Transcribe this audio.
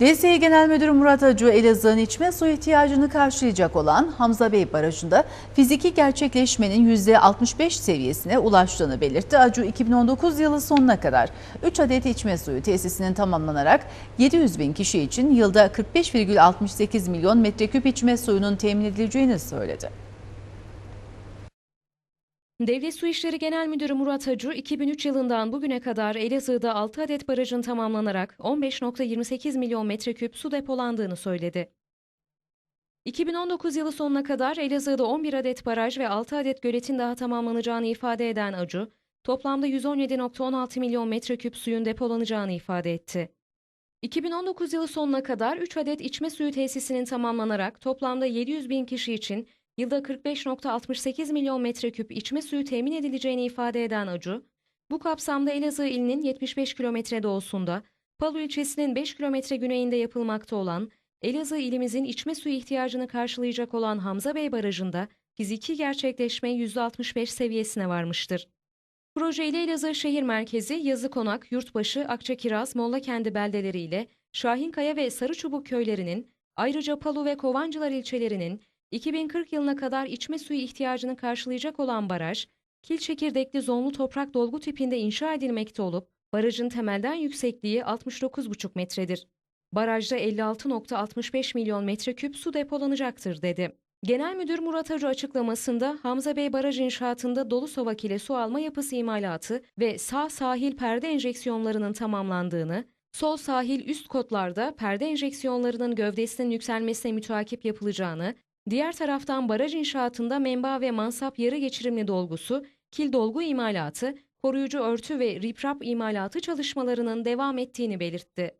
DSİ Genel Müdürü Murat Acı Elazığ'ın içme suyu ihtiyacını karşılayacak olan Hamza Bey Barajı'nda fiziki gerçekleşmenin %65 seviyesine ulaştığını belirtti. Acı 2019 yılı sonuna kadar 3 adet içme suyu tesisinin tamamlanarak 700 bin kişi için yılda 45,68 milyon metreküp içme suyunun temin edileceğini söyledi. Devlet Su İşleri Genel Müdürü Murat Hacı, 2003 yılından bugüne kadar Elazığ'da 6 adet barajın tamamlanarak 15.28 milyon metreküp su depolandığını söyledi. 2019 yılı sonuna kadar Elazığ'da 11 adet baraj ve 6 adet göletin daha tamamlanacağını ifade eden Acı, toplamda 117.16 milyon metreküp suyun depolanacağını ifade etti. 2019 yılı sonuna kadar 3 adet içme suyu tesisinin tamamlanarak toplamda 700 bin kişi için yılda 45.68 milyon metreküp içme suyu temin edileceğini ifade eden Acı, bu kapsamda Elazığ ilinin 75 kilometre doğusunda, Palu ilçesinin 5 kilometre güneyinde yapılmakta olan, Elazığ ilimizin içme suyu ihtiyacını karşılayacak olan Hamza Bey Barajı'nda fiziki gerçekleşme %65 seviyesine varmıştır. Proje ile Elazığ şehir merkezi, Yazıkonak, Yurtbaşı, Akçakiraz, Mollakendi beldeleri ile Şahinkaya ve Sarıçubuk köylerinin, ayrıca Palu ve Kovancılar ilçelerinin 2040 yılına kadar içme suyu ihtiyacını karşılayacak olan baraj, kil çekirdekli zonlu toprak dolgu tipinde inşa edilmekte olup, barajın temelden yüksekliği 69,5 metredir. Barajda 56.65 milyon metreküp su depolanacaktır dedi. Genel Müdür Murat Arı açıklamasında Hamza Bey Baraj inşaatında dolu sovak ile su alma yapısı imalatı ve sağ sahil perde enjeksiyonlarının tamamlandığını, sol sahil üst kotlarda perde enjeksiyonlarının gövdesinin yükselmesine mütakip yapılacağını, diğer taraftan baraj inşaatında menba ve mansap yarı geçirimli dolgusu, kil dolgu imalatı, koruyucu örtü ve riprap imalatı çalışmalarının devam ettiğini belirtti.